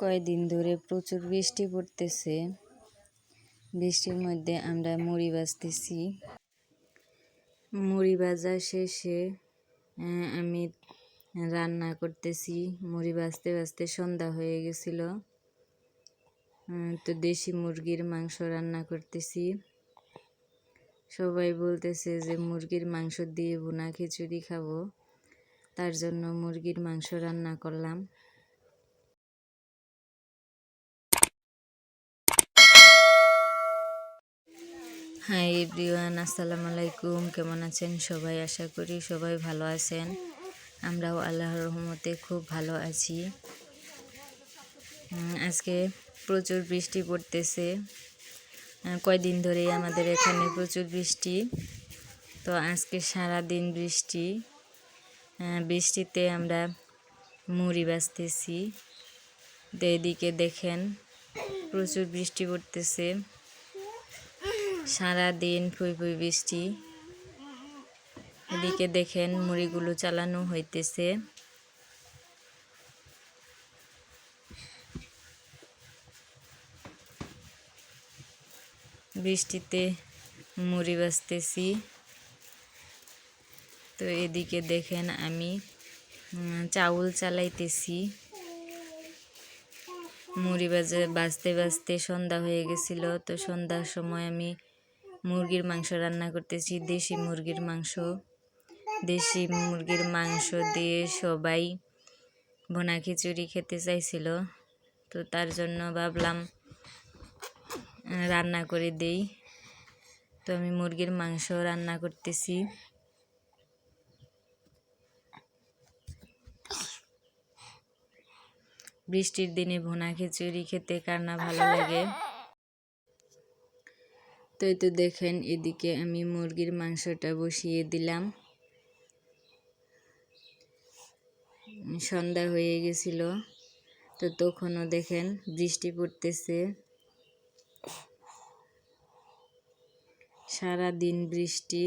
কয়দিন ধরে প্রচুর বৃষ্টি পড়তেছে। বৃষ্টির মধ্যে আমরা মুড়ি বাজতেছি মুড়ি ভাজা শেষে আমি রান্না করতেছি। মুড়ি বাজতে ভাজতে সন্ধ্যা হয়ে গেছিল। তো দেশি মুরগির মাংস রান্না করতেছি। সবাই বলতেছে যে মুরগির মাংস দিয়ে বোনা খিচুড়ি খাব। তার জন্য মুরগির মাংস রান্না করলাম। হাই এভরিওয়ান, আসসালামু আলাইকুম। কেমন আছেন সবাই? আশা করি সবাই ভালো আছেন। আমরাও আল্লাহর রহমতে খুব ভালো আছি। আজকে প্রচুর বৃষ্টি পড়তেছে। কয়দিন ধরেই আমাদের এখানে প্রচুর বৃষ্টি। তো আজকে সারা দিন বৃষ্টি বৃষ্টিতে আমরা মুড়ি বাজতেছি। তো এদিকে দেখেন প্রচুর বৃষ্টি পড়তেছে। সারা দিন ফুই ফুই বৃষ্টি। এদিকে দেখেন মুড়িগুলো চালানো হইতেছে। বৃষ্টিতে মুড়ি বাজতেছি তো এদিকে দেখেন আমি চাউল চালাইতেছি। মুড়ি বাজে, বাজতে বাজতে সন্ধ্যা হয়ে গেছিল। তো সন্ধ্যার সময় আমি মুরগির মাংস রান্না করতেছি, দেশি মুরগির মাংস, দেশি মুরগির মাংস দিয়ে সবাই ভোনা খিচুড়ি খেতে চাইছিল। তো তার জন্য ভাবলাম রান্না করে দেই। তো আমি মুরগির মাংস রান্না করতেছি। বৃষ্টির দিনে ভুনা খিচুড়ি খেতে কার না ভালো লাগে? তো এই তো দেখেন, এদিকে আমি মুরগির মাংসটা বসিয়ে দিলাম। সন্ধ্যা হয়ে গেছিল, তো তখনও দেখেন বৃষ্টি পড়তেছে। সারা দিন বৃষ্টি।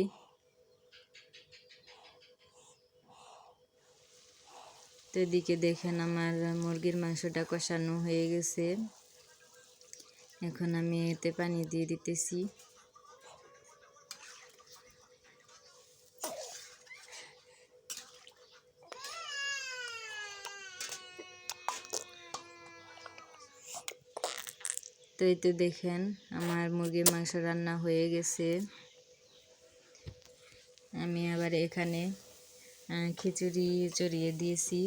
তো এদিকে দেখেন আমার মুরগির মাংসটা কষানো হয়ে গেছে। এখন আমি এতে পানি দিয়ে দিতেছি। তো এই তো দেখেন আমার মুরগির মাংস রান্না হয়ে গেছে। আমি আবার এখানে খিচুড়ি চড়িয়ে দিয়েছি।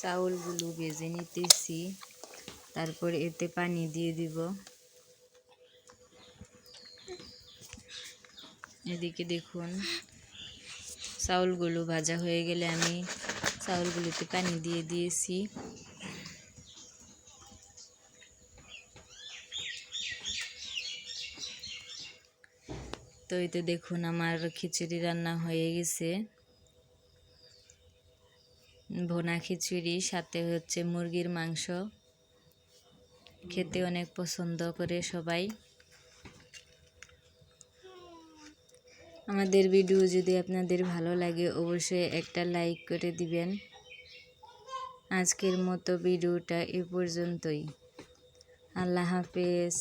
চাউলগুলো ভেজে নিতেছি, তারপর এতে পানি দিয়ে দিব। এদিকে দেখুন চাউলগুলো ভাজা হয়ে গেলে আমি চাউলগুলোতে পানি দিয়ে দিয়েছি। তো এই তো দেখুন আমার খিচুড়ি রান্না হয়ে গেছে। ভোনা খিচুড়ি, সাথে হচ্ছে মুরগির মাংস। খেতে অনেক পছন্দ করে সবাই। আমাদের ভিডিও যদি আপনাদের ভালো লাগে, অবশ্যই একটা লাইক করে দিবেন। আজকের মতো ভিডিওটা এ পর্যন্তই। আল্লাহ হাফেজ।